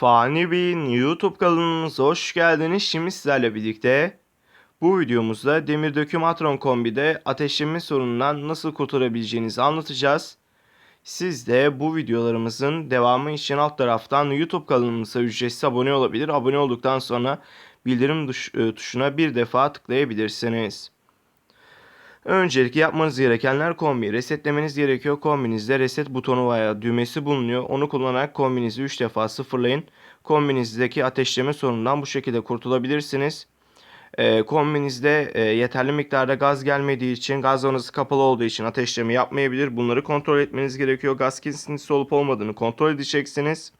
Fani Bey'in YouTube kanalımıza hoş geldiniz. Şimdi sizlerle birlikte bu videomuzda demir döküm Atron kombide ateşleme sorunundan nasıl kurtulabileceğinizi anlatacağız. Siz de bu videolarımızın devamı için alt taraftan YouTube kanalımıza ücretsiz abone olabilir. Abone olduktan sonra bildirim e, tuşuna bir defa tıklayabilirsiniz. Öncelikle yapmanız gerekenler kombiyi resetlemeniz gerekiyor. Kombinizde reset butonu veya düğmesi bulunuyor. Onu kullanarak kombinizi 3 defa sıfırlayın. Kombinizdeki ateşleme sorunundan bu şekilde kurtulabilirsiniz. Ee, kombinizde e, yeterli miktarda gaz gelmediği için, gaz vanası kapalı olduğu için ateşleme yapmayabilir. Bunları kontrol etmeniz gerekiyor. Gaz kesintisi olup olmadığını kontrol edeceksiniz.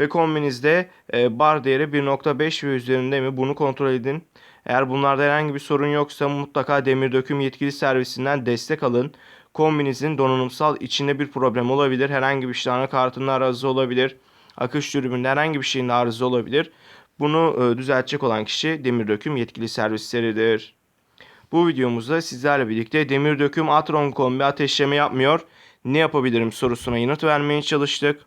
Ve kombinizde e, bar değeri 1.5 ve üzerinde mi bunu kontrol edin. Eğer bunlarda herhangi bir sorun yoksa mutlaka demir döküm yetkili servisinden destek alın. Kombinizin donanımsal içinde bir problem olabilir. Herhangi bir işte anakartının arızası olabilir. Akış dürbünde herhangi bir şeyin arızası olabilir. Bunu e, düzeltecek olan kişi demir döküm yetkili servisleridir. Bu videomuzda sizlerle birlikte demir döküm Atron kombi ateşleme yapmıyor. Ne yapabilirim sorusuna yanıt vermeye çalıştık.